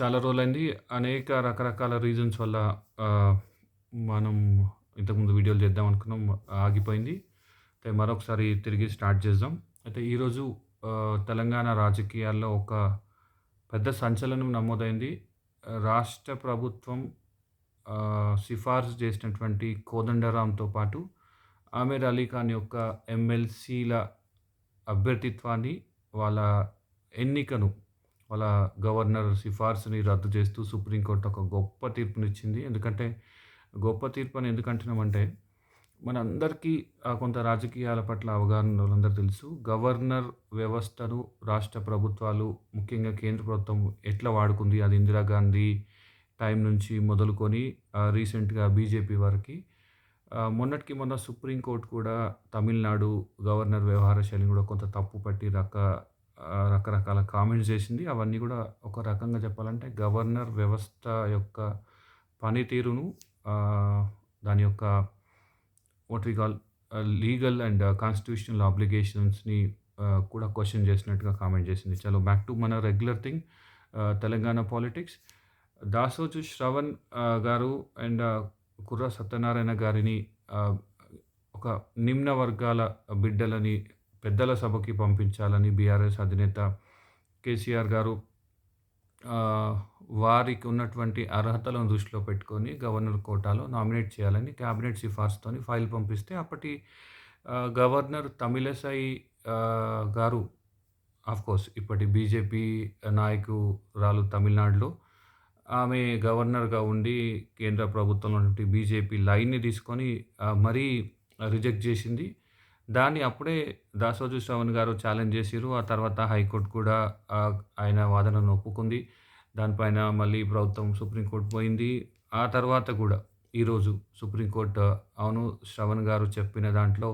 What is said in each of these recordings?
చాలా రోజులైంది. అనేక రకరకాల రీజన్స్ వల్ల మనం ఇంతకుముందు వీడియోలు చేద్దాం అనుకున్నాం. ఆగిపోయింది. అయితే మరొకసారి తిరిగి స్టార్ట్ చేద్దాం. అయితే ఈరోజు తెలంగాణ రాజకీయాల్లో ఒక పెద్ద సంచలనం నమోదైంది. రాష్ట్ర ప్రభుత్వం సిఫార్సు చేసినటువంటి కోదండరాంతో పాటు ఆమెర్ అలీ ఖాన్ యొక్క ఎమ్మెల్సీల అభ్యర్థిత్వాన్ని, వాళ్ళ ఎన్నికను, వాళ్ళ గవర్నర్ సిఫార్సుని రద్దు చేస్తూ సుప్రీంకోర్టు ఒక గొప్ప తీర్పునిచ్చింది. ఎందుకంటే గొప్ప తీర్పు అని ఎందుకంటున్నామంటే మనందరికీ కొంత రాజకీయాల పట్ల అవగాహన వాళ్ళందరూ తెలుసు. గవర్నర్ వ్యవస్థను రాష్ట్ర ప్రభుత్వాలు ముఖ్యంగా కేంద్ర ప్రభుత్వం ఎట్లా వాడుకుంది. అది ఇందిరాగాంధీ టైం నుంచి మొదలుకొని రీసెంట్‌గా బీజేపీ వరకి. మొన్నటికి మొన్న సుప్రీంకోర్టు కూడా తమిళనాడు గవర్నర్ వ్యవహార శైలిని కూడా కొంత తప్పు పట్టి రక రకరకాల కామెంట్స్ చేసింది. అవన్నీ కూడా ఒక రకంగా చెప్పాలంటే గవర్నర్ వ్యవస్థ యొక్క పనితీరును దాని యొక్క what we call legal and constitutional ఆబ్లిగేషన్స్‌ని కూడా క్వశ్చన్ చేసినట్టుగా కామెంట్ చేసింది. చలో బ్యాక్ టు మన regular thing Telangana politics. Dasoju Sravan గారు అండ్ uh, కుర్ర సత్యనారాయణ గారిని ఒక నిమ్న వర్గాల బిడ్డలని పెద్దల సభకి పంపించాలని బీఆర్ఎస్ అధినేత కేసీఆర్ గారు వారికి ఉన్నటువంటి అర్హతలను దృష్టిలో పెట్టుకొని గవర్నర్ కోటాలో నామినేట్ చేయాలని క్యాబినెట్ సిఫార్సుతోని ఫైల్ పంపిస్తే అప్పటి గవర్నర్ తమిళసై గారు ఆఫ్‌కోర్స్ ఇప్పటి బీజేపీ నాయకురాలు తమిళనాడులో ఆమె గవర్నర్‌గా ఉండి కేంద్ర ప్రభుత్వంలో ఉన్నటువంటి బీజేపీ లైన్‌ని తీసుకొని మరీ రిజెక్ట్ చేసింది. దాన్ని అప్పుడే దాసోజు శ్రవణ్ గారు ఛాలెంజ్ చేసిర్రు. ఆ తర్వాత హైకోర్టు కూడా ఆయన వాదనను ఒప్పుకుంది. దానిపైన మళ్ళీ ప్రభుత్వం సుప్రీంకోర్టు పోయింది. ఆ తర్వాత కూడా ఈరోజు సుప్రీంకోర్టు అవును శ్రవణ్ గారు చెప్పిన దాంట్లో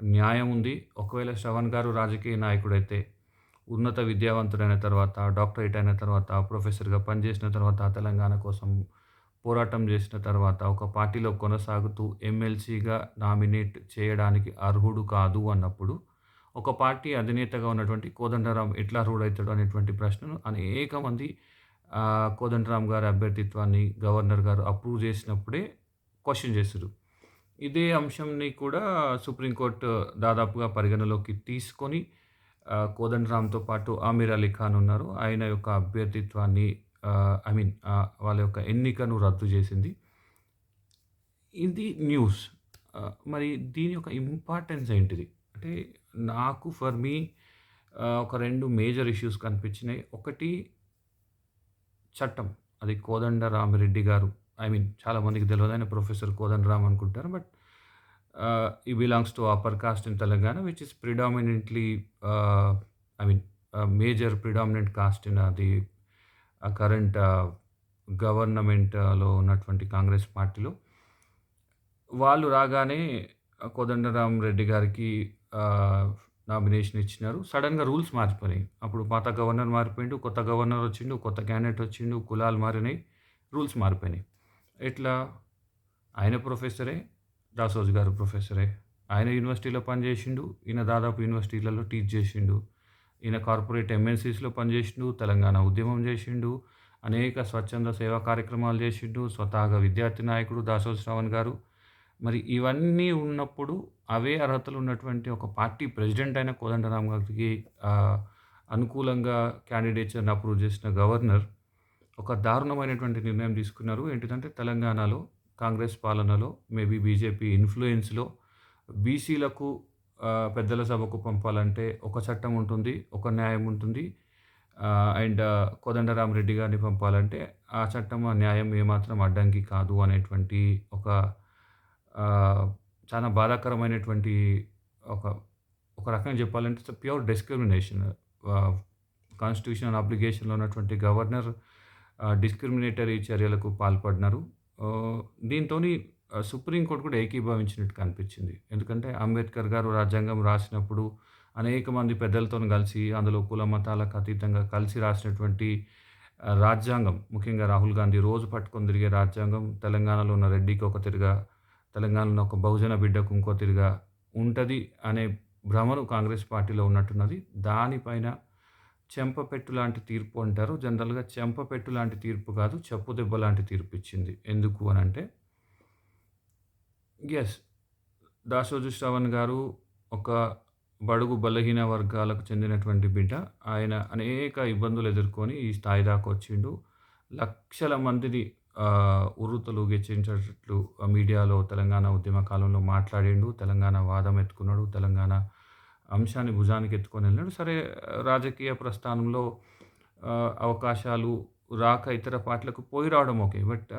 న్యాయం ఉంది. ఒకవేళ శ్రవణ్ గారు రాజకీయ నాయకుడైతే ఉన్నత విద్యావంతుడైన తర్వాత, డాక్టరేట్ అయిన తర్వాత, ప్రొఫెసర్‌గా పనిచేసిన తర్వాత, తెలంగాణ కోసం పోరాటం చేసిన తర్వాత, ఒక పార్టీలో కొనసాగుతూ ఎమ్మెల్సీగా నామినేట్ చేయడానికి అర్హుడు కాదు అన్నప్పుడు, ఒక పార్టీ అధినేతగా ఉన్నటువంటి కోదండరాం ఎట్లా అర్హుడవుతాడు అనేటువంటి ప్రశ్నను అనేక మంది కోదండరాం గారి అభ్యర్థిత్వాన్ని గవర్నర్ గారు అప్రూవ్ చేసినప్పుడే క్వశ్చన్ చేశారు ఇదే అంశంని కూడా సుప్రీంకోర్టు దాదాపుగా పరిగణలోకి తీసుకొని కోదండరాంతో పాటు ఆమీర్ అలీ ఖాన్ ఉన్నారు. ఆయన యొక్క అభ్యర్థిత్వాన్ని ఐ మీన్ వాళ్ళ యొక్క ఎన్నికను రద్దు చేసింది. ఇది న్యూస్. మరి దీని యొక్క ఇంపార్టెన్స్ ఏంటిది? అంటే నాకు ఫర్ మీ ఒక రెండు మేజర్ ఇష్యూస్ కనిపించినాయి. ఒకటి చట్టం. అది కోదండరామిరెడ్డి గారు ఐ మీన్ చాలామందికి తెలియదైన ఆయన ప్రొఫెసర్ కోదండరామ్ అనుకుంటారు. బట్ ఈ belongs to upper caste in Telangana which is predominantly I mean major predominant caste in the current గవర్నమెంట్‌లో ఉన్నటువంటి కాంగ్రెస్ పార్టీలో. వాళ్ళు రాగానే కోదండరాం రెడ్డి గారికి నామినేషన్ ఇచ్చినారు. సడన్గా రూల్స్ మారిపోయినాయి. అప్పుడు పాత గవర్నర్ మారిపోయిండు. కొత్త గవర్నర్ వచ్చిండు. కొత్త క్యాండిడేట్ వచ్చిండు. కులాలు మారినాయి. రూల్స్ మారిపోయినాయి. ఎట్లా? ఆయన ప్రొఫెసరే. దాసోజ్ గారు ప్రొఫెసరే. ఆయన యూనివర్సిటీలో పనిచేసిండు. ఈయన దాదాపు యూనివర్సిటీలలో టీచ్ చేసిండు. ఈయన కార్పొరేట్ ఎంఎన్‌సీస్‌లో పనిచేసిండు. తెలంగాణ ఉద్యమం చేసిండు. అనేక స్వచ్ఛంద సేవా కార్యక్రమాలు చేసిండు. స్వతహాగా విద్యార్థి నాయకుడు దాసోజు శ్రావణ్ గారు. మరి ఇవన్నీ ఉన్నప్పుడు అవే అర్హతలు ఉన్నటువంటి ఒక పార్టీ ప్రెసిడెంట్ అయిన కోదండరామ్ గారికి అనుకూలంగా క్యాండిడేట్స్ని అప్రూవ్ చేసిన గవర్నర్ ఒక దారుణమైనటువంటి నిర్ణయం తీసుకున్నారు. ఏంటిదంటే తెలంగాణలో కాంగ్రెస్ పాలనలో మేబీ బీజేపీ ఇన్ఫ్లుయెన్స్లో బీసీలకు పెద్దల సభకు పంపాలంటే ఒక చట్టం ఉంటుంది. ఒక న్యాయం ఉంటుంది. అండ్ కోదండరామరెడ్డి గారిని పంపాలంటే ఆ చట్టం, ఆ న్యాయం ఏమాత్రం అడ్డంకి కాదు అనేటువంటి ఒక చాలా బాధాకరమైనటువంటి ఒక ఒక రకంగా చెప్పాలంటే ఇట్స్ ప్యూర్ డిస్క్రిమినేషన్. కాన్స్టిట్యూషనల్ అప్లికేషన్లో ఉన్నటువంటి గవర్నర్ డిస్క్రిమినేటరీ చర్యలకు పాల్పడినారు. దీంతో దీంతోని సుప్రీంకోర్టు కూడా ఏకీభవించినట్టు కనిపించింది. ఎందుకంటే అంబేద్కర్ గారు రాజ్యాంగం రాసినప్పుడు అనేక మంది పెద్దలతోని కలిసి అందులో కుల మతాలకు అతీతంగా కలిసి రాసినటువంటి రాజ్యాంగం ముఖ్యంగా రాహుల్ గాంధీ రోజు పట్టుకొని తిరిగే రాజ్యాంగం తెలంగాణలో ఉన్న రెడ్డికి ఒక తిరిగా తెలంగాణలో ఒక బహుజన బిడ్డకు ఇంకో తిరిగా ఉంటుంది అనే భ్రమను కాంగ్రెస్ పార్టీలో ఉన్నట్టున్నది. దానిపైన చెంపపెట్టు లాంటి తీర్పు అంటారు. జనరల్‌గా చెంపపెట్టు లాంటి తీర్పు కాదు. చెప్పుదెబ్బ లాంటి తీర్పు ఇచ్చింది. ఎందుకు అని అంటే ఎస్ దాసోజు శ్రవణ్ గారు ఒక బడుగు బలహీన వర్గాలకు చెందినటువంటి బిడ్డ. ఆయన అనేక ఇబ్బందులు ఎదుర్కొని ఈ స్థాయి దాకా వచ్చిండు. లక్షల మందిని ఉరుతలు గెచ్చించేటట్లు మీడియాలో తెలంగాణ ఉద్యమ కాలంలో మాట్లాడిండు. తెలంగాణ వాదం ఎత్తుకున్నాడు. తెలంగాణ అంశాన్ని భుజానికి ఎత్తుకొని వెళ్ళాడు. సరే రాజకీయ ప్రస్థానంలో అవకాశాలు రాక ఇతర పార్టీలకు పోయి రావడం ఓకే. బట్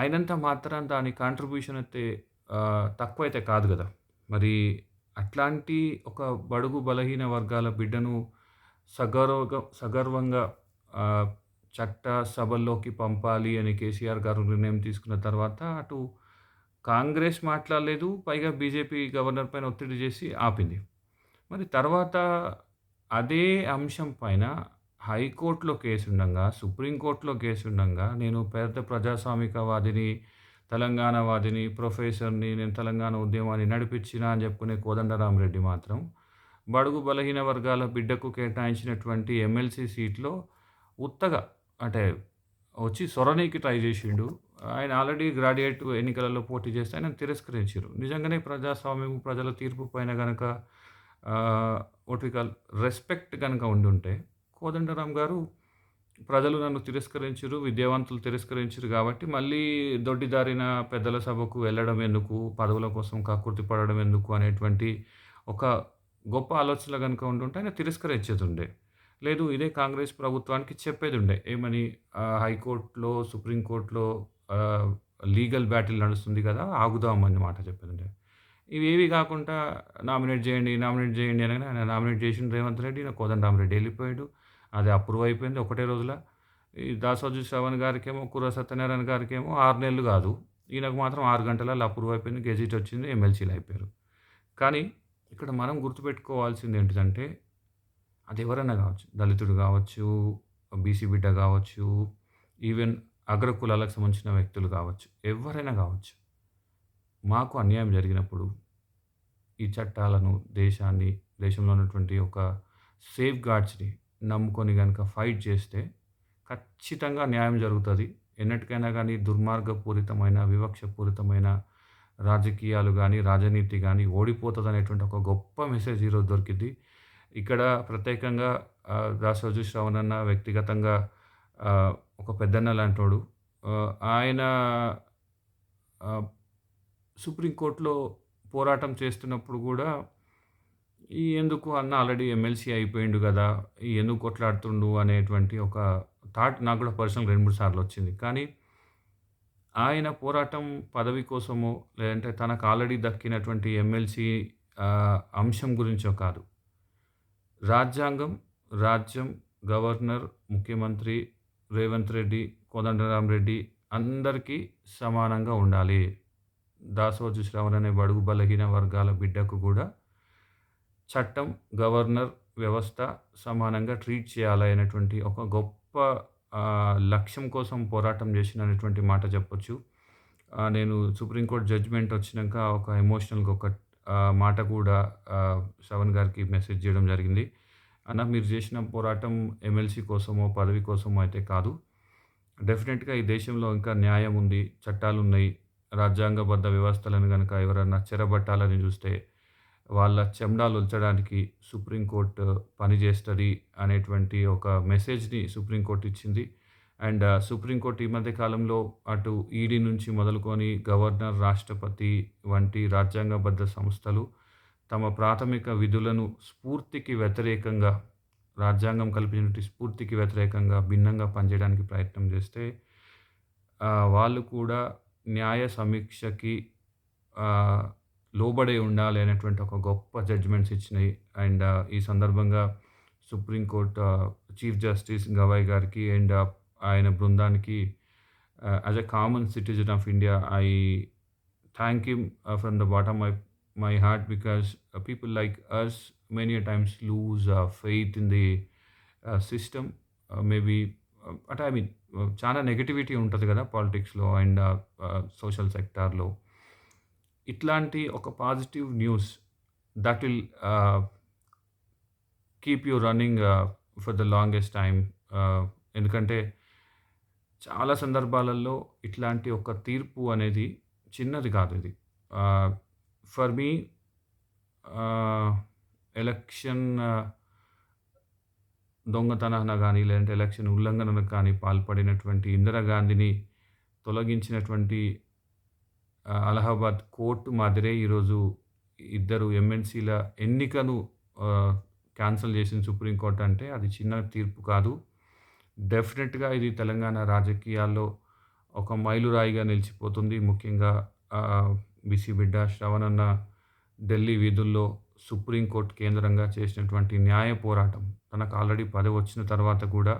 అయినంత మాత్రం దాని కాంట్రిబ్యూషన్ అయితే తక్కువైతే కాదు కదా మరి అట్లాంటి ఒక బడుగు బలహీన వర్గాల బిడ్డను సగౌరవగ సగర్వంగా చట్ట సభల్లోకి పంపాలి అని కేసీఆర్ గారు నిర్ణయం తీసుకున్న తర్వాత అటు కాంగ్రెస్ మాట్లాడలేదు. పైగా బీజేపీ గవర్నర్ పైన ఒత్తిడి చేసి ఆపింది. మరి తర్వాత అదే అంశం పైన హైకోర్టులో కేసు ఉండగా సుప్రీంకోర్టులో ఉండగా నేను పెద్ద ప్రజాస్వామికవాదిని, తెలంగాణవాదిని, ప్రొఫెసర్‌ని, నేను తెలంగాణ ఉద్యమాన్ని నడిపించిన అని చెప్పుకునే కోదండరామరెడ్డి మాత్రం బడుగు బలహీన వర్గాల బిడ్డకు కేటాయించినటువంటి ఎమ్మెల్సీ సీట్‌లో ఉత్తగా అంటే వచ్చి సొరణీకి ట్రై చేసిండు. ఆయన ఆల్రెడీ గ్రాడ్యుయేట్ ఎన్నికలలో పోటీ చేస్తే ఆయన తిరస్కరించారు నిజంగానే ప్రజాస్వామ్యం, ప్రజల తీర్పు పైన కనుక ఆహ్, వాట్ వి కాల్ రెస్పెక్ట్ కనుక ఉండుంటే కోదండరాం గారు ప్రజలు నన్ను తిరస్కరించిర్రు, విద్యావంతులు తిరస్కరించరు కాబట్టి మళ్ళీ దొడ్డిదారిన పెద్దల సభకు వెళ్ళడం ఎందుకు, పదవుల కోసం కక్కుర్తి పడడం ఎందుకు అనేటువంటి ఒక గొప్ప ఆలోచనలు కనుక ఉండుంటే ఆయన తిరస్కరించేదుండే. లేదు ఇదే కాంగ్రెస్ ప్రభుత్వానికి చెప్పేదుండే. ఏమని హైకోర్టులో సుప్రీంకోర్టులో లీగల్ బ్యాటిల్ నడుస్తుంది కదా! ఆగుదాం అని మాట చెప్పేదుండే. ఇవేవి కాకుండా నామినేట్ చేయండి, నామినేట్ చేయండి అనగానే ఆయన నామినేట్ చేసిన రేవంత్ రెడ్డి. నా కోదండరామరెడ్డి వెళ్ళిపోయాడు అది అప్రూవ్ అయిపోయింది ఒకటే రోజుల. ఈ దాసోజు శ్రవణ్ గారికేమో, కుర్ర సత్యనారాయణ గారికేమో ఆరు నెలలు కాదు. ఈయనకు మాత్రం ఆరు గంటలలో అప్రూవ్ అయిపోయింది. గెజిట్ వచ్చింది. ఎమ్మెల్సీలు అయిపోయారు. కానీ ఇక్కడ మనం గుర్తుపెట్టుకోవాల్సింది ఏంటిదంటే అది ఎవరైనా కావచ్చు. దళితుడు కావచ్చు, బీసీ బిడ్డ కావచ్చు, ఈవెన్ అగ్రకులాలకు సంబంధించిన వ్యక్తులు కావచ్చు. ఎవరైనా కావచ్చు. మాకు అన్యాయం జరిగినప్పుడు ఈ చట్టాలను, దేశాన్ని, దేశంలో ఉన్నటువంటి ఒక సేఫ్ గార్డ్స్ని నమ్ముకొని కనుక ఫైట్ చేస్తే ఖచ్చితంగా న్యాయం జరుగుతుంది ఎన్నటికైనా కానీ దుర్మార్గపూరితమైన, వివక్షపూరితమైన రాజకీయాలు కానీ రాజనీతి కానీ ఓడిపోతుంది అనేటువంటి ఒక గొప్ప మెసేజ్ ఈరోజు దొరికింది. ఇక్కడ ప్రత్యేకంగా దాసోజు శ్రవణ్ అన్న వ్యక్తిగతంగా ఒక పెద్దన్న లాంటోడు. ఆయన సుప్రీంకోర్టులో పోరాటం చేస్తున్నప్పుడు కూడా ఈ ఎందుకు అన్న ఆల్రెడీ ఎమ్మెల్సీ అయిపోయిండు గదా! ఎందుకు కొట్లాడుతుండు అనేటువంటి ఒక థాట్ నాకు కూడా పర్సనల్ రెండు మూడు సార్లు వచ్చింది. కానీ ఆయన పోరాటం పదవి కోసము లేదంటే తనకు ఆల్రెడీ దక్కినటువంటి ఎమ్మెల్సీ అంశం గురించో కాదు. రాజ్యాంగం, రాజ్యం, గవర్నర్, ముఖ్యమంత్రి, రేవంత్ రెడ్డి, రెడ్డి అందరికీ సమానంగా ఉండాలి. దాసోజు శ్రవణ్ అనే బడుగు బలహీన వర్గాల బిడ్డకు కూడా చట్టం, గవర్నర్, వ్యవస్థ సమానంగా ట్రీట్ చేయాలి అనేటువంటి ఒక గొప్ప లక్ష్యం కోసం పోరాటం చేసిండనేటువంటి మాట చెప్పొచ్చు. నేను సుప్రీంకోర్టు జడ్జ్‌మెంట్ వచ్చినాక ఒక ఎమోషనల్‌గా ఒక మాట కూడా ఆహ్, శ్రవణ్ గారికి మెసేజ్ చేయడం జరిగింది. అన్న మీరు చేసిన పోరాటం ఎమ్మెల్సీ కోసమో, పదవి కోసమో అయితే కాదు. డెఫినెట్గా ఈ దేశంలో ఇంకా న్యాయం ఉంది, చట్టాలు ఉన్నాయి రాజ్యాంగబద్ధ వ్యవస్థలను కనుక ఎవరన్నా చెరబట్టాలని చూస్తే వాళ్ళ చెండాలొల్చడానికి సుప్రీంకోర్టు uh, పనిచేస్తుంది అనేటువంటి ఒక మెసేజ్‌ని సుప్రీంకోర్ట్ ఇచ్చింది. అండ్ uh, సుప్రీంకోర్టు ఈ మధ్య కాలంలో అటు ఈడీ నుంచి మొదలుకొని గవర్నర్, రాష్ట్రపతి వంటి రాజ్యాంగబద్ధ సంస్థలు తమ ప్రాథమిక విధులను స్ఫూర్తికి వ్యతిరేకంగా, రాజ్యాంగం కల్పించినటువంటి స్ఫూర్తికి వ్యతిరేకంగా భిన్నంగా పనిచేయడానికి ప్రయత్నం చేస్తే uh, వాళ్ళు కూడా న్యాయ సమీక్షకి లోబడి ఉండాలి అనేటువంటి ఒక గొప్ప జడ్జ్‌మెంట్స్ ఇచ్చినాయి. అండ్ ఈ సందర్భంగా సుప్రీంకోర్టు చీఫ్ జస్టిస్ గవాయ్ గారికి అండ్ ఆయన బృందానికి as a common citizen of India I thank you from the bottom my my heart because people like us many times lose faith in the system. Maybe అంటే I mean చాలా negativity ఉంటుంది కదా! పాలిటిక్స్‌లో and social సెక్టార్‌లో. ఇట్లాంటి ఒక positive news that will keep you running for the longest time ఎందుకంటే చాలా సందర్భాలలో ఇట్లాంటి ఒక తీర్పు అనేది చిన్నది కాదు ఇది. ఫర్ మీ ఎలక్షన్ దొంగతనాన కానీ లేదంటే ఎలక్షన్ ఉల్లంఘనలకు కానీ పాల్పడినటువంటి ఇందిరాగాంధీని తొలగించినటువంటి అలహాబాద్ కోర్టు మాదిరే ఈరోజు ఇద్దరు ఎమ్మెల్సీల ఎన్నికను క్యాన్సిల్ చేసింది సుప్రీంకోర్టు అంటే అది చిన్న తీర్పు కాదు. డెఫినెట్‌గా ఇది తెలంగాణ రాజకీయాల్లో ఒక మైలురాయిగా నిలిచిపోతుంది. ముఖ్యంగా బీసీ బిడ్డ శ్రవణన్న ఢిల్లీ వీధుల్లో సుప్రీంకోర్టు కేంద్రంగా చేసినటువంటి న్యాయ పోరాటం తనకు ఆల్రెడీ పదవి వచ్చిన తర్వాత కూడా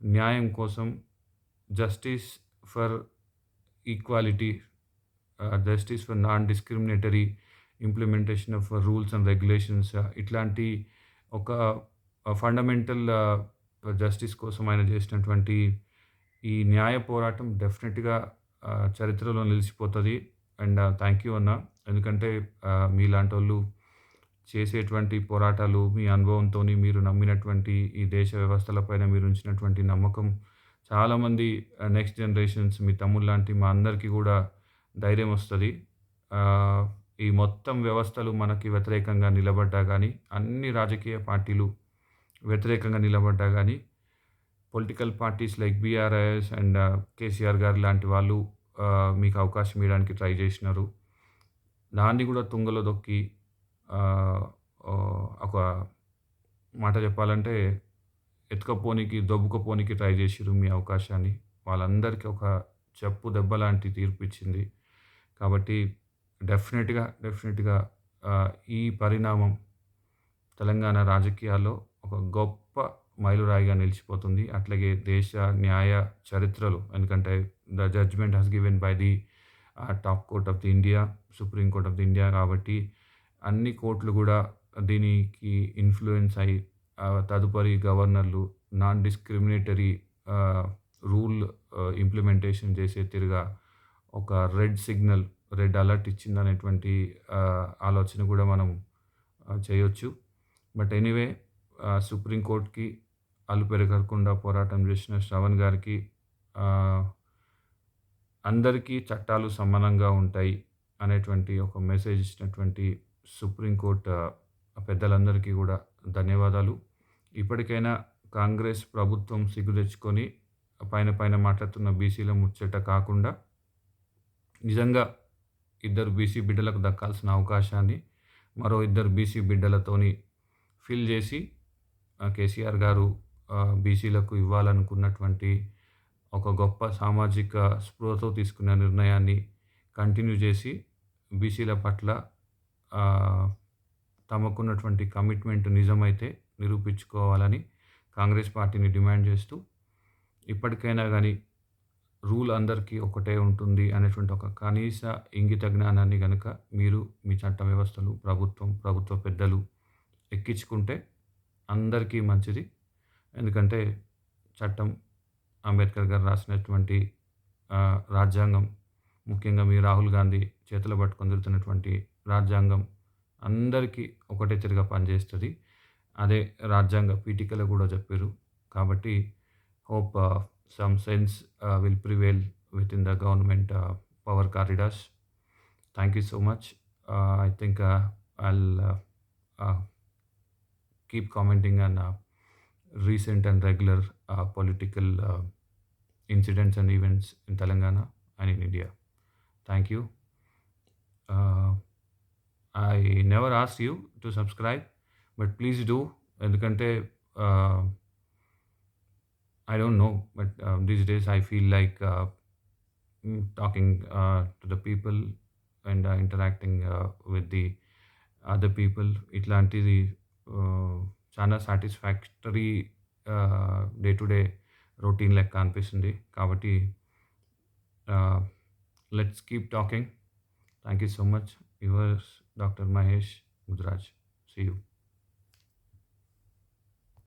న్యాయం కోసం justice for equality justice for non discriminatory implementation of rules and regulations ఇట్లాంటి ఒక uh, fundamental justice uh, uh, కోసం ఆయన చేసినటువంటి ఈ న్యాయ పోరాటం డెఫినెట్‌గా చరిత్రలో నిలిచిపోతుంది అండ్ థ్యాంక్ యూ అన్న. ఎందుకంటే మీలాంటి వాళ్ళు చేసేటువంటి పోరాటాలు, మీ అనుభవంతోని మీరు నమ్మినటువంటి ఈ దేశ వ్యవస్థల పైన మీరు ఉంచినటువంటి నమ్మకం చాలామంది నెక్స్ట్ జనరేషన్స్ మీ తమ్ముల్లాంటి మా అందరికీ కూడా ధైర్యం వస్తుంది ఈ మొత్తం వ్యవస్థలు మనకి వ్యతిరేకంగా నిలబడ్డా కానీ అన్ని రాజకీయ పార్టీలు వ్యతిరేకంగా నిలబడ్డా కానీ political parties like BRS and KCR గారు లాంటి వాళ్ళు మీకు అవకాశం ఇవ్వడానికి ట్రై చేసినారు. దాన్ని కూడా తుంగలో దొక్కి ఒక మాట చెప్పాలంటే ఎత్తుకపోనికి దొబ్బుకపోనికి ట్రై చేసిర్రు మీ అవకాశాన్ని. వాళ్ళందరికీ ఒక చెప్పు దెబ్బ లాంటి తీర్పు ఇచ్చింది. కాబట్టి డెఫినెట్‌గా, డెఫినెట్‌గా ఈ పరిణామం తెలంగాణ రాజకీయాల్లో ఒక గొప్ప మైలురాయిగా నిలిచిపోతుంది. అట్లాగే దేశ న్యాయ చరిత్రలో ఎందుకంటే the judgement has given by the top court of the India, supreme court of the India కాబట్టి అన్ని కోర్టులు కూడా దీనికి ఇన్ఫ్లుయెన్స్ అయ్యి తదుపరి గవర్నర్లు నాన్ డిస్క్రిమినేటరీ రూల్ ఇంప్లిమెంటేషన్ చేసే తీరుగా ఒక రెడ్ సిగ్నల్, రెడ్ అలర్ట్ ఇచ్చిందనేటువంటి అనేటువంటి ఆలోచన కూడా మనం చేయొచ్చు. బట్ ఎనీవే సుప్రీంకోర్టుకి సుప్రీం కోర్ట్‌కి పోరాటం చేసిన శ్రవణ్ గారికి అందరికీ చట్టాలు సమానంగా ఉంటాయి అనేటువంటి ఒక మెసేజ్ ఇచ్చినటువంటి సుప్రీం కోర్ట్ పెద్దలందరికీ కూడా ధన్యవాదాలు. ఇప్పటికైనా కాంగ్రెస్ ప్రభుత్వం సిగ్గు తెచ్చుకొని పైన పైన మాట్లాడుతున్న బీసీల ముచ్చట కాకుండా నిజంగా ఇద్దరు బీసీ బిడ్డలకు దక్కాల్సిన అవకాశాన్ని మరో ఇద్దరు బీసీ బిడ్డలతోని ఫిల్ చేసి కేసీఆర్ గారు బీసీలకు ఇవ్వాలనుకున్నటువంటి ఒక గొప్ప సామాజిక స్పృహతో తీసుకున్న నిర్ణయాన్ని కంటిన్యూ చేసి బీసీల పట్ల తమకున్నటువంటి కమిట్మెంట్ నిజమైతే నిరూపించుకోవాలని కాంగ్రెస్ పార్టీని డిమాండ్ చేస్తూ ఇప్పటికైనా కానీ రూల్ అందరికీ ఒకటే ఉంటుంది అనేటువంటి ఒక కనీస ఇంగిత జ్ఞానాన్ని గనక మీరు మీ చట్ట వ్యవస్థలు, ప్రభుత్వం, ప్రభుత్వ పెద్దలు ఎక్కించుకుంటే అందరికీ మంచిది. ఎందుకంటే చట్టం అంబేద్కర్ గారు రాసినటువంటి రాజ్యాంగం ముఖ్యంగా మీ రాహుల్ గాంధీ చేతులు పట్టుకొని తిరుగుతున్నటువంటి రాజ్యాంగం అందరికీ ఒకటే తిరిగా పనిచేస్తుంది అదే రాజ్యాంగ పీఠికలో కూడా చెప్పారు కాబట్టి hope some sense uh, will prevail within the government uh, power corridors. Thank you so much. Uh, I think uh, I'll uh, uh, keep commenting on uh, recent and regular uh, political uh, incidents and events in Telangana and in India. Thank you. Uh, I never asked you to subscribe, but please do. ఎందుకంటే I don't know, but uh, these days I feel like uh, mm, talking uh, to the people and uh, interacting uh, with the other people. ఇట్లాంటిది uh, చాలా satisfactory day to day routine లెక్క అనిపిస్తుంది కాబట్టి let's keep talking thank you so much yours doctor Mahesh Mudraj see you